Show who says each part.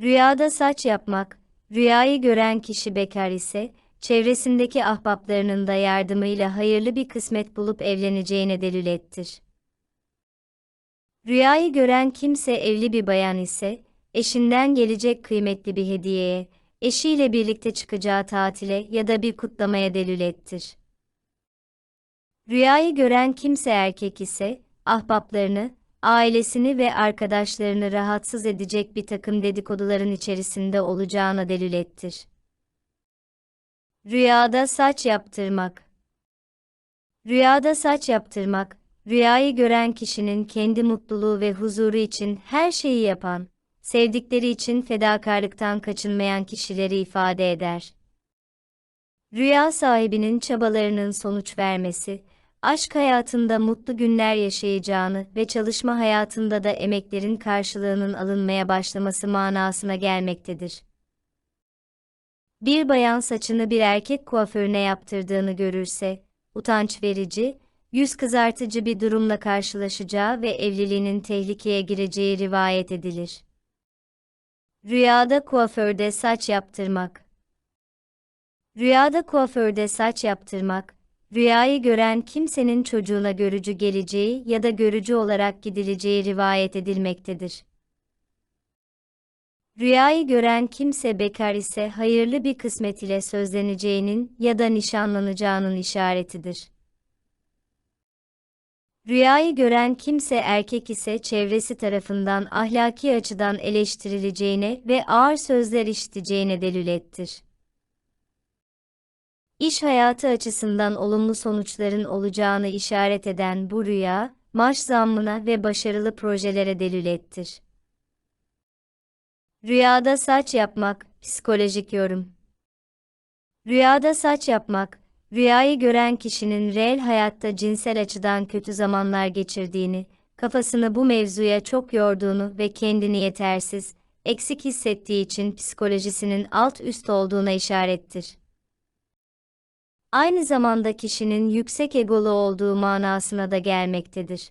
Speaker 1: Rüyada saç yapmak, rüyayı gören kişi bekar ise, çevresindeki ahbaplarının da yardımıyla hayırlı bir kısmet bulup evleneceğine delalettir. Rüyayı gören kimse evli bir bayan ise, eşinden gelecek kıymetli bir hediyeye, eşiyle birlikte çıkacağı tatile ya da bir kutlamaya delalettir. Rüyayı gören kimse erkek ise, ahbaplarını, ailesini ve arkadaşlarını rahatsız edecek bir takım dedikoduların içerisinde olacağına delalettir. Rüyada saç yaptırmak Rüyada saç yaptırmak, rüyayı gören kişinin kendi mutluluğu ve huzuru için her şeyi yapan, sevdikleri için fedakarlıktan kaçınmayan kişileri ifade eder. Rüya sahibinin çabalarının sonuç vermesi, aşk hayatında mutlu günler yaşayacağını ve çalışma hayatında da emeklerin karşılığının alınmaya başlaması manasına gelmektedir. Bir bayan saçını bir erkek kuaförüne yaptırdığını görürse, utanç verici, yüz kızartıcı bir durumla karşılaşacağı ve evliliğinin tehlikeye gireceği rivayet edilir. Rüyada kuaförde saç yaptırmak Rüyada kuaförde saç yaptırmak, rüyayı gören kimsenin çocuğuna görücü geleceği ya da görücü olarak gidileceği rivayet edilmektedir. Rüyayı gören kimse bekar ise hayırlı bir kısmet ile sözleneceğinin ya da nişanlanacağının işaretidir. Rüyayı gören kimse erkek ise çevresi tarafından ahlaki açıdan eleştirileceğine ve ağır sözler işiteceğine delalettir. İş hayatı açısından olumlu sonuçların olacağını işaret eden bu rüya, maaş zammına ve başarılı projelere delalettir. Rüyada saç yapmak, psikolojik yorum. Rüyada saç yapmak, rüyayı gören kişinin reel hayatta cinsel açıdan kötü zamanlar geçirdiğini, kafasını bu mevzuya çok yorduğunu ve kendini yetersiz, eksik hissettiği için psikolojisinin alt üst olduğuna işarettir. Aynı zamanda kişinin yüksek egolu olduğu manasına da gelmektedir.